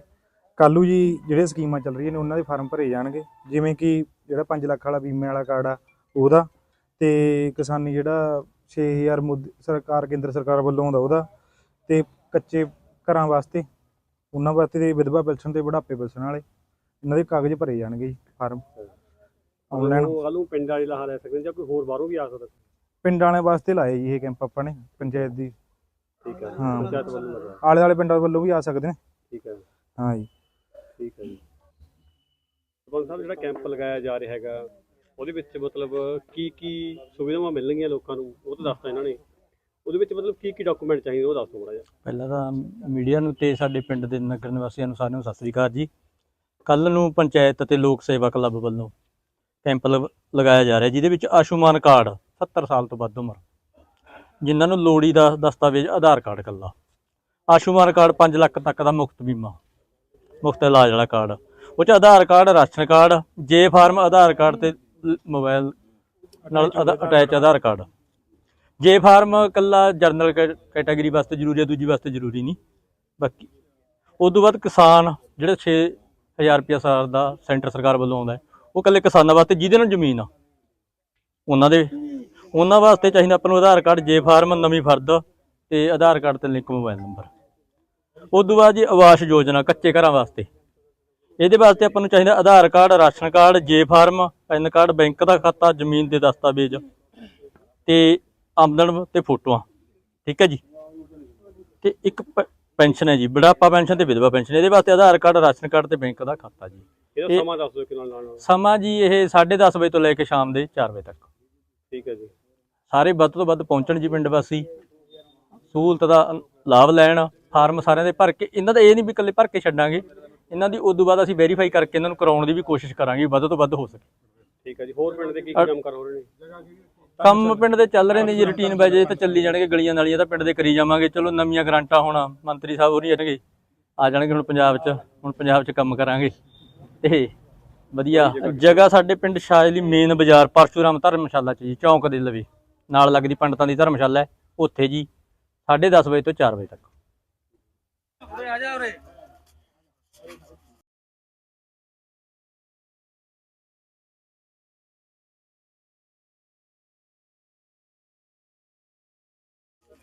ਕੱਲੂ ਜੀ ਜਿਹੜੇ ਸਕੀਮਾਂ ਚੱਲ ਰਹੀਆਂ ਨੇ ਉਹਨਾਂ ਦੇ ਫਾਰਮ ਭਰੇ ਜਾਣਗੇ। ਜਿਵੇਂ ਕਿ ਜਿਹੜਾ 5 ਲੱਖ ਵਾਲਾ ਬੀਮੇ ਵਾਲਾ ਕਾਰਡ ਆ ਉਹਦਾ ਤੇ ਕਿਸਾਨੀ ਜਿਹੜਾ 6000 ਮੁੱਦ ਸਰਕਾਰ ਕੇਂਦਰ ਸਰਕਾਰ ਵੱਲੋਂ ਆਉਂਦਾ ਉਹਦਾ ਤੇ ਕੱਚੇ ਘਰਾਂ ਵਾਸਤੇ ਉਹਨਾਂ ਵਾਸਤੇ ਤੇ ਵਿਧਵਾ ਪੈਨਸ਼ਨ ਤੇ ਬੁਢਾਪੇ ਪੈਨਸ਼ਨ ਵਾਲੇ ਇਹਨਾਂ ਦੇ ਕਾਗਜ਼ ਭਰੇ ਜਾਣਗੇ ਜੀ ਫਾਰਮ। ਆਨਲਾਈਨ ਕੱਲ ਪਿੰਡ ਵਾਲੇ ਲਾਹਾ ਲੈ ਸਕਦੇ ਜਾਂ ਕੋਈ ਹੋਰ ਬਾਹਰੋਂ ਵੀ ਆ ਸਕਦਾ? ਪਿੰਡਾਂ ਵਾਲਿਆਂ ਵਾਸਤੇ ਲਾਏ ਜੀ ਇਹ ਕੈਂਪ ਆਪਾਂ ਨੇ ਪੰਚਾਇਤ ਦੀ। ਠੀਕ ਹੈ ਹਾਂ। ਪੰਚਾਇਤ ਵੱਲੋਂ ਆਲੇ ਵਾਲੇ ਪਿੰਡਾਂ ਵੱਲੋਂ ਵੀ ਆ ਸਕਦੇ ਨੇ। ਠੀਕ ਹੈ ਹਾਂ ਜੀ। ਠੀਕ ਹੈ ਜੀ। ਸਰਪੰਚ ਸਾਹਿਬ, ਜਿਹੜਾ ਕੈਂਪ ਲਗਾਇਆ ਜਾ ਰਿਹਾ ਹੈਗਾ, ਉਹਦੇ ਵਿੱਚ ਮਤਲਬ ਕੀ ਕੀ ਸੁਵਿਧਾਵਾਂ ਮਿਲਣਗੀਆਂ ਲੋਕਾਂ ਨੂੰ? ਉਹ ਤਾਂ ਦੱਸਤਾ ਇਹਨਾਂ ਨੇ। ਉਹਦੇ ਵਿੱਚ ਮਤਲਬ ਕੀ ਕੀ ਡਾਕੂਮੈਂਟ ਚਾਹੀਦੇ ਉਹ ਦੱਸੋ ਥੋੜਾ ਜਿਹਾ। ਪਹਿਲਾਂ ਤਾਂ ਮੀਡੀਆ ਨੂੰ ਤੇ ਸਾਡੇ ਪਿੰਡ ਦੇ ਨਗਰ ਨਿਵਾਸੀਆਂ ਨੂੰ ਸਾਰਿਆਂ ਨੂੰ ਸਤਿ ਸ੍ਰੀ ਅਕਾਲ ਜੀ। ਕੱਲ ਨੂੰ ਪੰਚਾਇਤ ਅਤੇ ਲੋਕ ਸੇਵਾ ਕਲੱਬ ਵੱਲੋਂ ਕੈਂਪ ਲਗ- ਲਗਾਇਆ ਜਾ ਰਿਹਾ, ਜਿਹਦੇ ਵਿੱਚ ਆਯੁਸ਼ਮਾਨ ਕਾਰਡ 70 ਸਾਲ ਤੋਂ ਵੱਧ ਉਮਰ, ਜਿਨ੍ਹਾਂ ਨੂੰ ਲੋੜੀ ਦਾ ਦਸਤਾਵੇਜ਼, ਆਧਾਰ ਕਾਰਡ ਕੱਲਾ ਆਯੁਸ਼ਮਾਨ ਕਾਰਡ 5 ਲੱਖ ਤੱਕ ਦਾ ਮੁਫਤ ਬੀਮਾ। ਮੁਫਤ ਇਲਾਜ ਵਾਲਾ ਕਾਰਡ। ਉਹ ਚ Aadhaar card ration card J form Aadhaar card ਤੇ ਮੋਬਾਈਲ ਨਾਲ attach Aadhaar card. J form ਕੱਲਾ ਜਰਨਲ ਕੈਟਾਗਰੀ ਵਾਸਤੇ ਜ਼ਰੂਰੀ ਹੈ ਦੂਜੀ ਵਾਸਤੇ ਜ਼ਰੂਰੀ ਨਹੀਂ। ਬਾਕੀ ਉਸ ਤੋਂ ਬਾਅਦ ਕਿਸਾਨ ਜਿਹੜੇ 6000 ਰੁਪਇਆ ਸਾਲ ਦਾ ਸੈਂਟਰ ਸਰਕਾਰ ਵੱਲੋਂ ਆਉਂਦਾ ਉਹ ਇਕੱਲੇ ਕਿਸਾਨਾਂ ਵਾਸਤੇ ਜਿਹਦੇ ਨਾਲ ਜ਼ਮੀਨ ਆ। ਉਹਨਾਂ ਦੇ। ਉਹਨਾਂ ਵਾਸਤੇ ਚਾਹੀਦਾ ਆਪਾਂ ਨੂੰ ਆਧਾਰ ਕਾਰਡ ਜੇ ਫਾਰਮ ਨਵੀਂ ਫਰਦ ਤੇ ਆਧਾਰ ਕਾਰਡ ਤੇ ਲਿੰਕ ਮੋਬਾਈਲ ਨੰਬਰ ਤੋਂ ਬਾਅਦ ਜੀ ਆਵਾਸ ਯੋਜਨਾ ਕੱਚੇ ਘਰਾਂ ਵਾਸਤੇ। ਇਹਦੇ ਵਾਸਤੇ ਆਪਾਂ ਨੂੰ ਚਾਹੀਦਾ Aadhaar card ration card J form PAN card bank ਦਾ ਖਾਤਾ ਜ਼ਮੀਨ ਦੇ ਦਸਤਾਵੇਜ਼ ਤੇ ਆਮਦਨ ਤੇ ਫੋਟੋਆਂ। ਠੀਕ ਹੈ ਜੀ? ਤੇ ਇੱਕ ਪੈਨਸ਼ਨ ਹੈ ਜੀ ਬੁਢਾਪਾ ਪੈਨਸ਼ਨ ਤੇ ਵਿਧਵਾ ਪੈਨਸ਼ਨ। ਇਹਦੇ ਵਾਸਤੇ ਆਧਾਰ ਕਾਰਡ ਰਾਸ਼ਨ ਕਾਰਡ ਤੇ ਬੈਂਕ ਦਾ ਖਾਤਾ ਜੀ। ਇਹਦਾ ਇਹ- ਸਮਾਂ ਦੱਸ ਦਿਓ ਕਿੰਨਾ ਨਾਲ ਸਮਾਂ ਜੀ ਇਹ 10:30 ਵਜੇ ਤੋਂ ਲੈ ਕੇ ਸ਼ਾਮ ਦੇ 4 ਵਜੇ ਤੱਕ। ਠੀਕ ਹੈ ਜੀ। ਸਾਰੇ ਵੱਧ ਤੋਂ ਵੱਧ ਪਹੁੰਚਣ ਜੀ ਪਿੰਡ ਵਾਸੀ। ਸਹੂਲਤ ਦਾ ਲਾਭ ਲੈਣ। ਫਾਰਮ ਸਾਰਿਆਂ ਦੇ ਭਰ ਕੇ ਇਹਨਾਂ ਦਾ ਇਹ ਨਹੀਂ ਵੀ ਇਕੱਲੇ ਭਰ ਕੇ ਛੱਡਾਂਗੇ। ਇਹਨਾਂ ਦੀ ਉਦੋਂ ਬਾਅਦ ਅਸੀਂ ਵੈਰੀਫਾਈ ਕਰਕੇ ਇਹਨਾਂ ਨੂੰ ਕਰਾਉਣ ਦੀ ਵੀ ਕੋਸ਼ਿਸ਼ ਕਰਾਂਗੇ ਵੱਧ ਤੋਂ ਵੱਧ ਹੋ ਸਕੇ। ਠੀਕ ਹੈ ਜੀ ਹੋਰ ਪਿੰਡ ਦੇ ਕੀ ਕੰਮ ਕਰ ਰਹੇ ਨੇ? ਕੰਮ ਪਿੰਡ ਦੇ ਚੱਲ ਰਹੇ ਨੇ ਜੀ ਰੁਟੀਨ ਬਾਈ ਤਾਂ ਚੱਲੀ ਜਾਣਗੇ ਗਲੀਆਂ ਨਾਲੀਆਂ ਤਾਂ ਪਿੰਡ ਦੇ ਕਰੀ ਜਾਵਾਂਗੇ। ਚਲੋ ਨਵੀਆਂ ਗਰਾਂਟਾਂ ਹੁਣ ਮੰਤਰੀ ਸਾਹਿਬ ਹੋਰੀ ਜਾਣਗੇ ਆ ਜਾਣਗੇ ਹੁਣ ਪੰਜਾਬ 'ਚ ਹੁਣ ਪੰਜਾਬ 'ਚ ਕੰਮ ਕਰਾਂਗੇ। ਤੇ ਵਧੀਆ ਜਗ੍ਹਾ ਸਾਡੇ ਪਿੰਡ ਸ਼ਾਇਲੀ ਮੇਨ ਬਾਜ਼ਾਰ ਪਰਸ਼ੂਰਾਮ ਧਰਮਸ਼ਾਲਾ 'ਚ ਜੀ ਚੌਂਕ ਦੇ ਲਵੇ। ਨਾਲ ਲੱਗਦੀ ਪੰਡਤਾਂ ਦੀ ਧਰਮਸ਼ਾਲਾ ਹੈ ਉੱਥੇ ਜੀ 10:30 ਵਜੇ ਤੋਂ 4 ਵਜੇ ਤੱਕ। ਉਰੇ ਆ ਜਾ ਉਰੇ।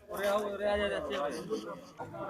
ਉਰੇ ਆਓ ਉਰੇ ਆ ਜਾ